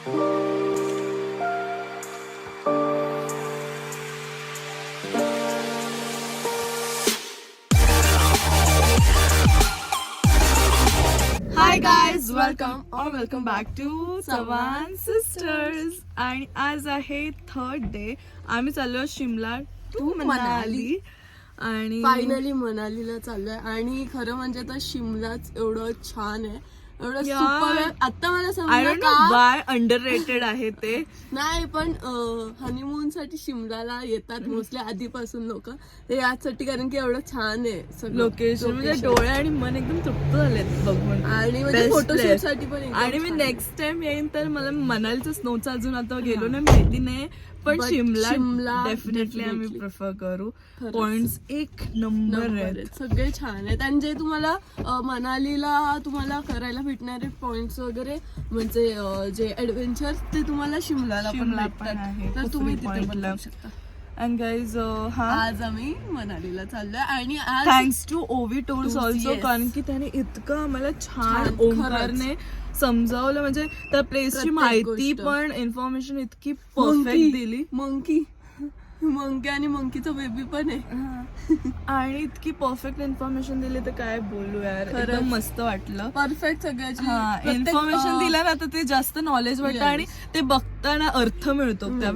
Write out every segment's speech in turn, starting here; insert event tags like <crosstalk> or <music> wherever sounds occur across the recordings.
Hi welcome welcome back to Chavan sisters आणि आज आहे थर्ड डे आम्ही चाललो शिमला टू मनाली. मनाली. आणि फायनली मनालीला चाललोय. आणि खरं म्हणजे तर शिमलाच एवढं छान आहे. एवढं Yeah. सुपर आहे आता मला आय समजलं डोंट नो का बाय अंडर रेटेड आहे ते <laughs> नाही पण हनीमून साठी शिमलाला येतात मोस्टली आधीपासून लोक ते यासाठी कारण की एवढं छान आहे सगळं. लोकेशन म्हणजे Location. डोळे आणि मन एकदम तृप्त झालेत बघून आणि म्हणजे Best फोटोशूट place. साठी पण एकदम आणि मी छान आहे. नेक्स्ट टाइम येईन तर मला मनालीचं स्नोचं अजून आता गेलो नाही माहिती नाही पण But शिमला शिमला डेफिनेटली आम्ही definitely. प्रिफर करू खरंच. पॉइंट एक नंबर नंबर आहेत आहेत. सगळे छान आहेत आणि जे तुम्हाला अं, मनालीला तुम्हाला करायला भेटणारे पॉइंट्स वगैरे म्हणजे अं, जे ऍडव्हेंचर ते तुम्हाला शिमलाला पण शिमला पण आहे, भेटतात तर तुम्ही तिथे पण. जाऊ शकता अँड गाईज हा. आज आम्ही मनालीला चाललोय. आणि आज thanks to Ovi tours also. कारण की त्याने इतकं आम्हाला छान ओंकारने समजावलं. म्हणजे त्या प्लेसची माहिती. पण इन्फॉर्मेशन इतकी परफेक्ट दिली. मंकी मंकी आणि मंकीचा बेबी पण आहे. आणि इतकी परफेक्ट इन्फॉर्मेशन दिली तर काय बोलू यार. एकदम मस्त वाटलं. परफेक्ट सगळ्याची. इन्फॉर्मेशन अं, दिलं ना तर ते जास्त नॉलेज वाटतं. आणि ते बघताना अर्थ मिळतो त्या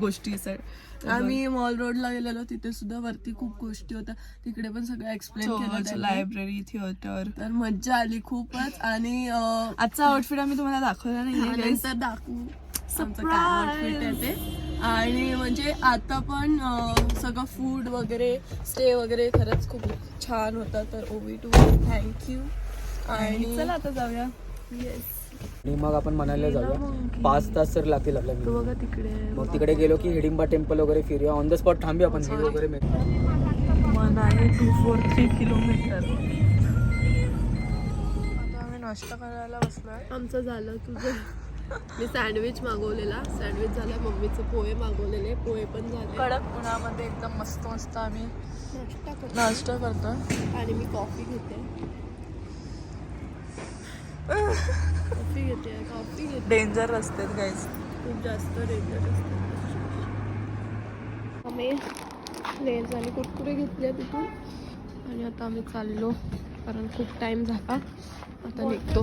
गोष्टीसाठी आम्ही मॉल रोडला गेलेलो तिथे सुद्धा वरती खूप गोष्टी होत्या. तिकडे पण सगळं एक्सप्लेन केलं. लायब्ररी थिएटर तर मज्जा आली खूपच. आणि आजचा आउटफिट आम्ही तुम्हाला दाखवला नाही दाखवू. आमचं आहे ते. आणि म्हणजे आता पण सगळं फूड वगैरे स्टे वगैरे खरंच खूप छान होता. तर ओवी टू थँक्यू आणि चला आता जाऊया. येस आणि मग आपण मनालीला जाऊया पाच तास तर लागतील आपल्याला बघा तिकडे. मग तिकडे गेलो की हिडिंबा टेम्पल वगैरे फिरूया. ऑन द स्पॉट थांबूया आपण व्ह्यू वगैरे मिळतो Manali two four three kilometre आता आम्ही नाश्ता करायला बसलोय. आमचं झालं तुझं. <laughs> मी सँडविच मागवलेला. सँडविच झाला मम्मीचे पोहे मागवलेले. पोहे पण झाले. कडक उन्हामध्ये एकदम मस्त मस्त आम्ही नाश्ता करते. नाश्ता करतोय. आणि मी कॉफी घेते. कॉफी घेते कॉफी घेते. डेंजर रस्ते गाईज खूप जास्त डेंजर असते आम्ही लेन्स आणि कुरकुरे घेतले तिथून. आणि आता आम्ही चाललो कारण खूप टाइम झाला. आता निघतो.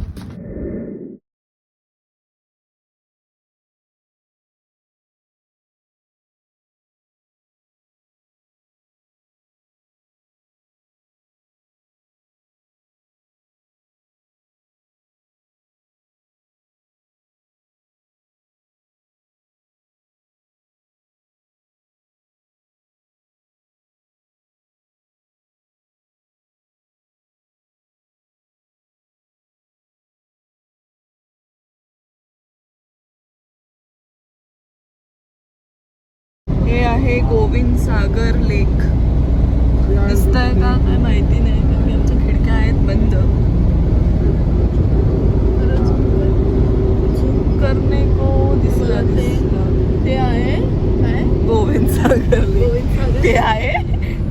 हे आहे गोविंद सागर लेक दिसतंय का? काय माहिती नाही. कारण आमच्या खिडक्या आहेत बंद. करणे को दिसला ते. ते आहे? काय? गोविंद सागर लेक. ते आहे?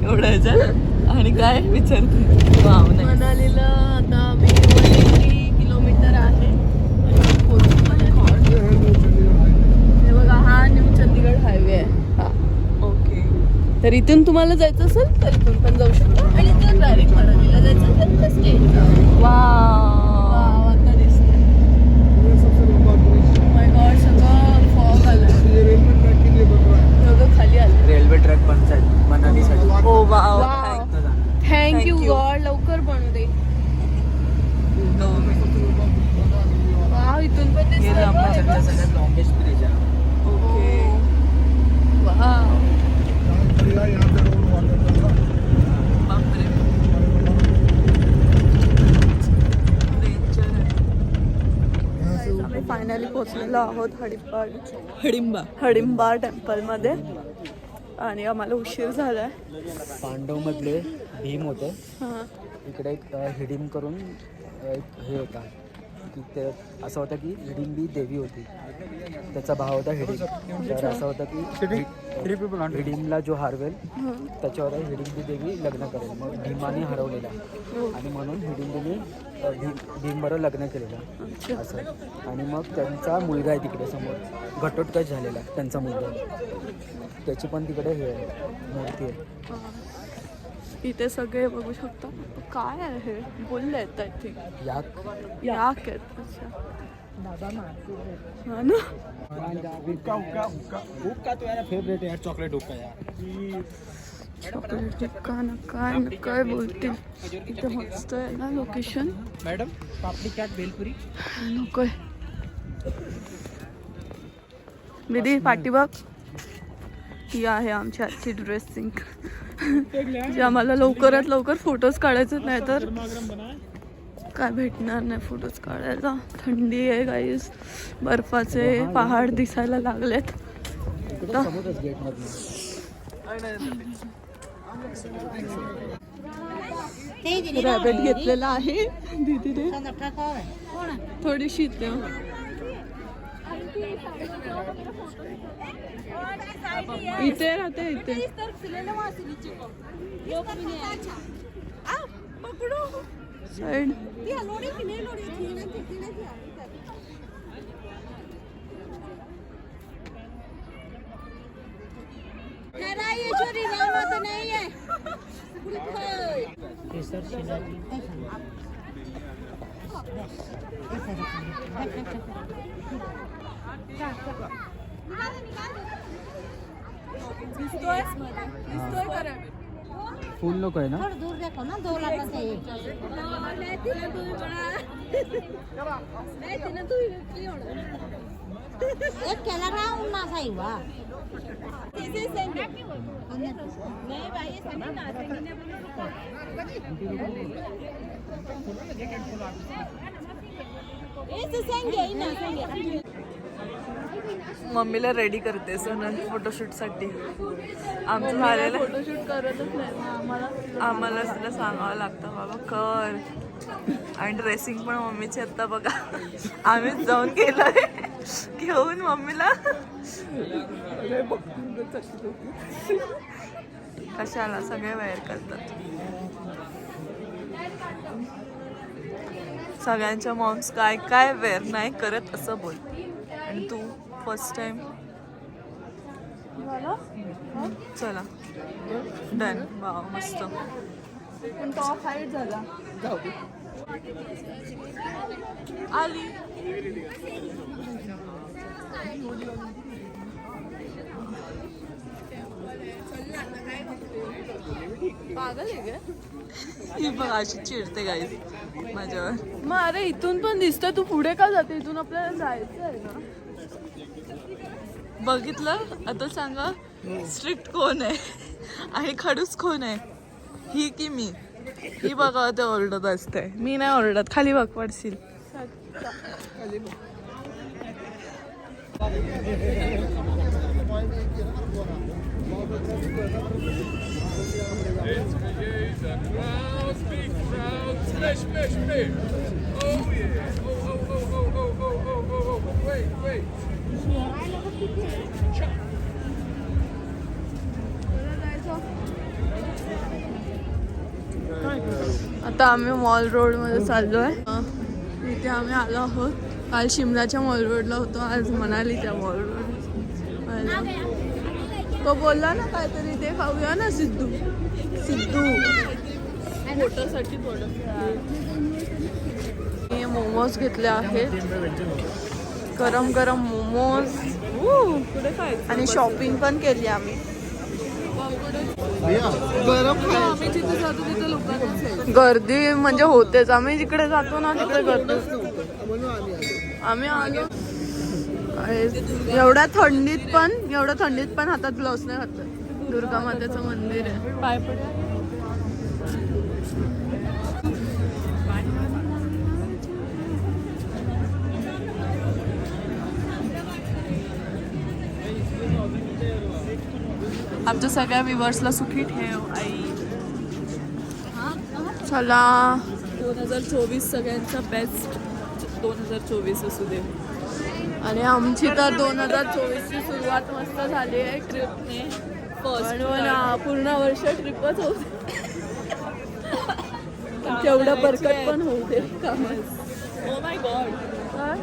एवढं आणि काय? विचारते. वाव नाही मनालीला आता आम्ही वन एटी किलोमीटर आहे आणि पोहोचू मनाली. हे बघा हा न्यू चंदीगड हायवे आहे हा ओके तर इथून तुम्हाला जायचं असेल तर इथून पण जाऊ शकता. आणि इथून डायरेक्ट मनालीला जायचं असेल तर खाली आलं रेल्वे ट्रॅक थँक्यू. गॉड लवकर बनू दे वाव इथून पण हे दिसतंय लांबच्या बघ. सगळ्यात लॉंगेस्ट ब्रिज आहे ओके वाव बापरे आम्ही फायनली पोहोचलेलो आहोत हडिंबा. हडिंबा हडिंबा टेम्पलमध्ये आणि आम्हाला उशीर झालाय. पांडव मधले भीम होते. हा. इकडे एक हिडिम करून एक हे होता. की ते असं होतं की हिडिंबी देवी होती. त्याचा भाव होता हिडिंब तर असं होतं की हिडिंबला जो हारवेल त्याच्यावर हिडिंबी देवी लग्न करेल. मग भीमाने हरवलेला. आणि म्हणून भीम भीमबरोबर लग्न केलेलं. असं. आणि मग त्यांचा मुलगा आहे तिकडे समोर. घटोत्कच झालेला त्यांचा मुलगा. त्याची पण तिकडे हे आहे, मूर्ती आहे. इथे सगळे बघू शकता. काय आहे बोलले आहेत आय थिंक याक. याक आहेत अच्छा. हा ना? हुक्का हुक्का हुक्का हुक्का तो यार फेवरेट है यार चॉकलेट हुक्का यार. चॉकलेट हुक्का ना काय ना काय बोलतील इथे मस्त आहे ना लोकेशन मॅडम पापडी चाट भेलपुरी. नकोय दीदी पाठीबाग ही आहे आमची आजची ड्रेसिंग जे आम्हाला लवकरात लवकर फोटोज काढायचे नाही तर काय भेटणार नाही फोटोज काढायला. थंडी आहे गाईस बर्फाचे पहाड दिसायला लागलेत. रॅबिट घेतलेला आहे. दीदीने. थोडीशी इथे. इथे राहते इथे. साईड. नाही आहे फुल नको आहे ना? थोडं दूर देखो ना दो लाखाचं आहे एक केला ना माझा इवा मम्मीला रेडी करते सण फोटोशूटसाठी आमचं झालेलं. फोटोशूट करतच नाही आम्हाला सुद्धा सांगावं लागतं बाबा कर. आणि ड्रेसिंग पण मम्मीची आता बघा. आम्हीच जाऊन केलंय. घेऊन मम्मीला. कशाला? सगळे वेअर करतात. सगळ्यांच्या मॉम्स काय काय वेअर नाही करत असं बोल. फर्स्ट टाइम चला. डन वाव मस्त. पण टॉप हाईट झाला. आली. पागल आहे का ही बघ अशी चिडते गाईज माझ्यावर. मग अरे इथून पण दिसतंय तू पुढे का जाते? इथून आपल्याला जायचं आहे ना. बघितलं आता सांगा स्ट्रिक्ट कोण आहे आणि खडूस कोण आहे ही की मी ही बघा ते ओरडत असते मी नाही ओरडत खाली बघ पडशील आता आम्ही मॉल रोडमध्ये चाललोय. इथे आम्ही आलो आहोत. काल शिमलाच्या मॉल रोडला होतो. आज मनालीच्या मॉल रोड. तो बोलला ना काहीतरी ते खाऊया ना सिद्धू. सिद्धू. फोटोसाठी थोडं मी मोमोज घेतले आहेत. गरम गरम मोमोज. आणि शॉपिंग पण केली आम्ही. गर्दी म्हणजे होतेच. आम्ही जिकडे जातो ना तिकडे गर्दी आम्ही आलो. एवढ्या थंडीत पण एवढ्या थंडीत पण हातात ग्लोव्स नाही घातलं. दुर्गा मातेचं मंदिर आहे. आमच्या सगळ्या विवर्सला सुखी ठेव आई. चला. दोन हजार चोवीस सगळ्यांचा बेस्ट दोन हजार चोवीस असू दे. आणि आमची तर दोन हजार चोवीसची सुरुवात मस्त झाली आहे. ट्रिपने पूर्ण वर्ष ट्रिपच दे. <laughs> तेवढं बरकत पण होऊ दे. माय गॉड काय?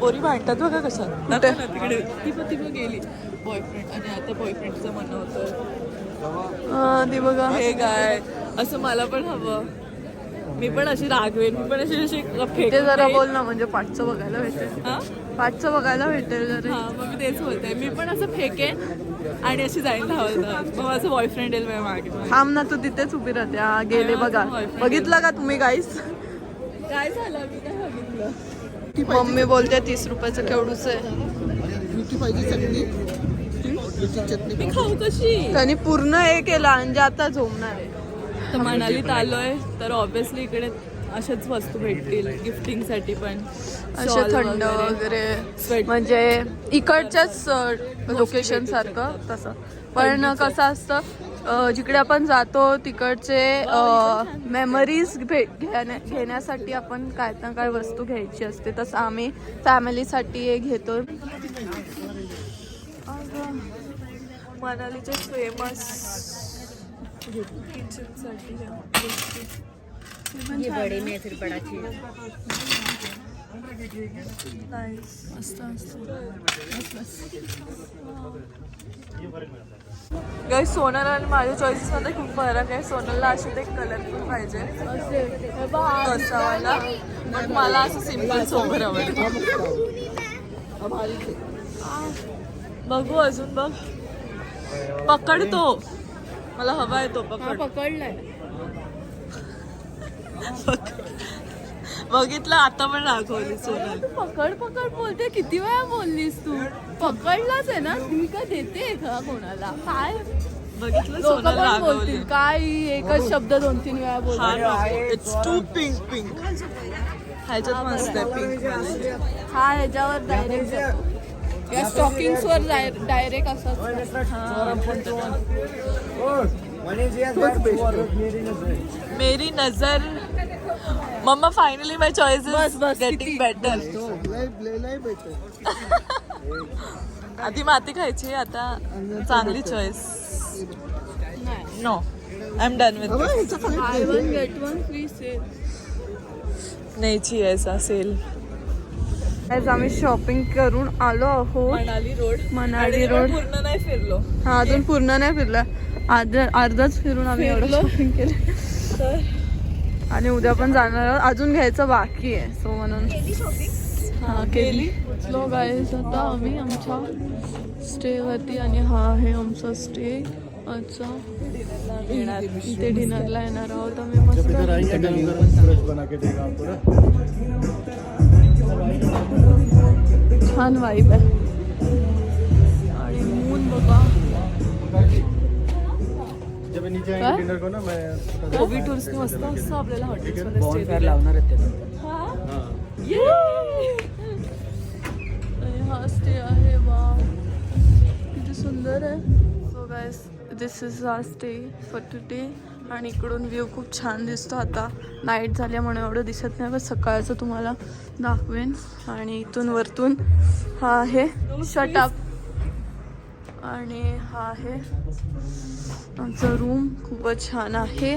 पोरी भांडतात बघा कशा कुठे? तिकडे. ती पण ती पण गेली. बॉयफ्रेंड आणि आता बॉयफ्रेंडचं म्हणणं होतं. हा, ती बघा. हे काय? असं मला पण हवं. मी पण अशी रागवेन. मी पण अशी अशी फेकून जरा. बोल ना म्हणजे पाठचं बघायला भेटेल. हा? पाठचं बघायला भेटेल जरा. हा मग मी तेच बोलते. मी पण असं फेकेन आणि अशी जाईन धावत. मग माझं बॉयफ्रेंड येईल माझ्या मागे. थांब ना तू तिथेच उभी राहते. हा गेले बघा. बघितलं का तुम्ही गाईस काय झालं? मी काय बघितलं? मम्मी बोलते तीस रुपयाचं केवढूच आहे. मी खाऊ कशी? त्यांनी पूर्ण हे केलं म्हणजे आता झोमणार आहे. तर मनालीत आलोय तर ऑब्विसली इकडे अशाच वस्तू भेटतील गिफ्टिंगसाठी पण. असे थंड वगैरे. म्हणजे इकडच्याच लोकेशन सारखं तसं. पण कसं असतं जिकडे आपण जातो तिकडचे मेमरीज भेट घेण्या घेण्यासाठी आपण काय ना काय वस्तू घ्यायची असते. तसं आम्ही फॅमिलीसाठी हे घेतो. मनालीचे फेमस किचनसाठी बड़ी मस्त. गाई सोनल आणि माझ्या चॉईसेस मध्ये खूप फरक आहे. सोनलला अशी ते कलरफुल पाहिजे. तसा वाला पण मला असं सिंपल सोबर आवडतं. बघू अजून बघ. पकडतो. मला हवा आहे तो पकड. पकडलाय. बघितलं आता पण रागवली सोनल पकड पकड बोलते. किती वेळा बोललीस तू? पकडलाच आहे ना? मी काय देते का कोणाला? काय? बघितलं लोक सोनल पण रागवली बोलतील काय ही एकच शब्द दोन तीन वेळा हा इट्स टू पिंक पिंक ह्याच्यात मस्त आहे पिंकमध्ये हा ह्याच्यावर डायरेक्ट जातो. या स्टॉकिंग्स वर डायरेक्ट असंच. मेरी नजर mamma finally my choice is getting? Better आधी माती खायची आता चांगली choice no I am done with buy one get one free sale असा सेल आज आम्ही शॉपिंग करून आलो आहोत. मनाली रोड. मनाली रोड. पूर्ण नाही फिरलो. हा अजून पूर्ण नाही फिरला. अर्ध अर्धच फिरून आम्ही एवढं शॉपिंग केलं. तर आणि उद्या पण जाणार आहोत. अजून घ्यायचं बाकी आहे. सो म्हणून. हा केली. पोचलो गाईज आता आम्ही आमच्या स्टेवरती आणि हा आहे आमचा स्टे आजचा इथे डिनरला येणार आहोत आम्ही मस्त. छान वाईब आहे. जब मैं नीचे काय? आएंगे डिनर को ना मैं कोविड टूर्स मस्त असतं आपल्याला हॉटेल्समध्ये बॉन स्टे फेअर लावणार आहेत ते हा? हाँ. आणि हा स्टे आहे वा किती सुंदर आहे. So this is stay for today आणि इकडून व्ह्यू खूप छान दिसतो आता. नाईट झाल्यामुळे एवढं दिसत नाही बस सकाळचं तुम्हाला दाखवेन. आणि इथून वरतून हा आहे शटअप आणि हा आहे आमचा रूम खूपच छान आहे.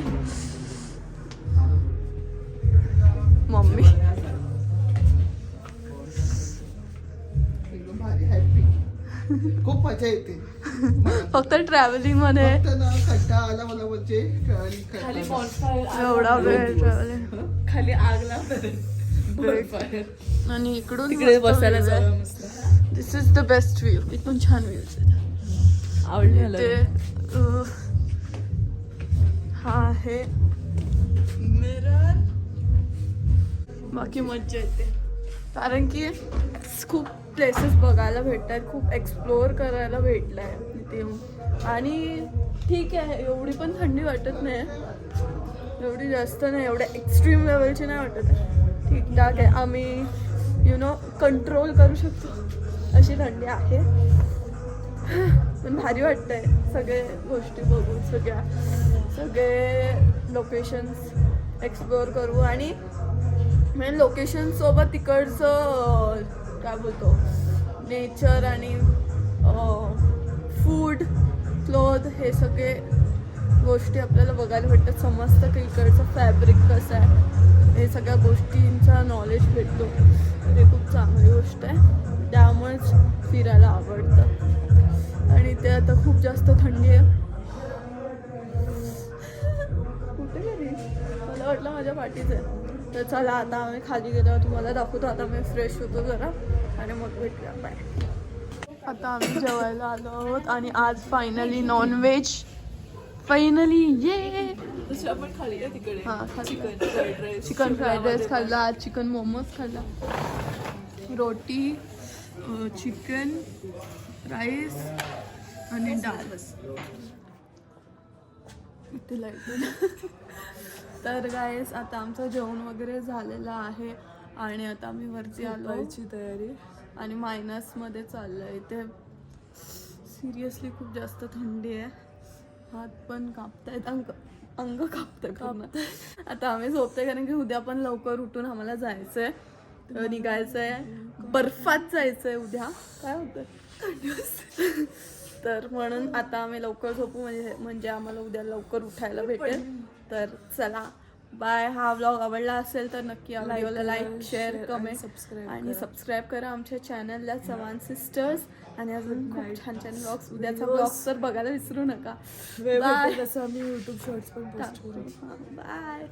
मम्मी. खूप मजा येते. फक्त ट्रॅव्हलिंगमध्ये. आला मला म्हणजे एवढा वेळ ट्रॅव्हलिंग खाली आग लागते आणि इकडून बसायला this is the best view इथून छान व्ह्यू आवडली ते हा आहे. मिरर. बाकी मज्जा येते. कारण की खूप प्लेसेस बघायला भेटतात खूप एक्सप्लोअर करायला भेटलं आहे इथे येऊन. आणि ठीक आहे एवढी पण थंडी वाटत नाही. एवढी जास्त नाही एवढ्या एक्स्ट्रीम लेवलची नाही वाटत. ठीकठाक आहे. आम्ही यु नो कंट्रोल करू शकतो. अशी थंडी आहे. पण भारी वाटतंय. सगळे गोष्टी बघून सगळ्या सगळे लोकेशन्स एक्सप्लोअर करू. आणि म्हणजे लोकेशन सोबत तिकडचं काय बोलतो नेचर आणि फूड क्लोथ हे सगळे गोष्टी आपल्याला बघायला भेटतात. समजतं की इकडचं फॅब्रिक कसं आहे. हे सगळ्या गोष्टींचा नॉलेज भेटतो. ते खूप जास्त थंडी. आहे कुठे गेली? मला वाटलं माझ्या पाठीच. आहे तर चला आता आम्ही खाली गेल्यावर तुम्हाला दाखवतो. आता मी फ्रेश होतो जरा. आणि मग भेटूया. बाय आता आम्ही जेवायला आलो आहोत. आणि आज फायनली नॉनव्हेज फायनली ये आपण खाली तिकडे. हा खाली. Chicken fried rice chicken fried rice खाल्ला. आज चिकन मोमोज खाल्ला. रोटी चिकन राईस आणि डाळ. इथे लाइट तर गायस आता आमचं जेवण वगैरे झालेलं आहे आणि आता आम्ही वरती आलो. झोपायची तयारी. आणि मायनसमध्ये चाललंय इथे सिरियसली खूप जास्त थंडी आहे. हात पण कापतायत अंग अंग कापतंय पूर्ण. आता आम्ही झोपतोय कारण की उद्या पण लवकर उठून आम्हाला जायचंय. निघायचंय. बर्फात जायचंय उद्या. काय होतं तर म्हणून आता आम्ही लवकर झोपू म्हणजे म्हणजे आम्हाला उद्या लवकर उठायला भेटेल. तर चला बाय हा व्लॉग आवडला असेल तर नक्की व्हिडिओला लाईक शेअर कमेंट सबस्क्राईब आणि सबस्क्राईब करा आमच्या चॅनलला चव्हाण सिस्टर्स आणि अजून खूप छान छान ब्लॉग्स उद्याचा ब्लॉग तर बघायला विसरू नका. भेटेल तसं आम्ही युट्यूब शॉर्ट्स पण पोस्ट करू बाय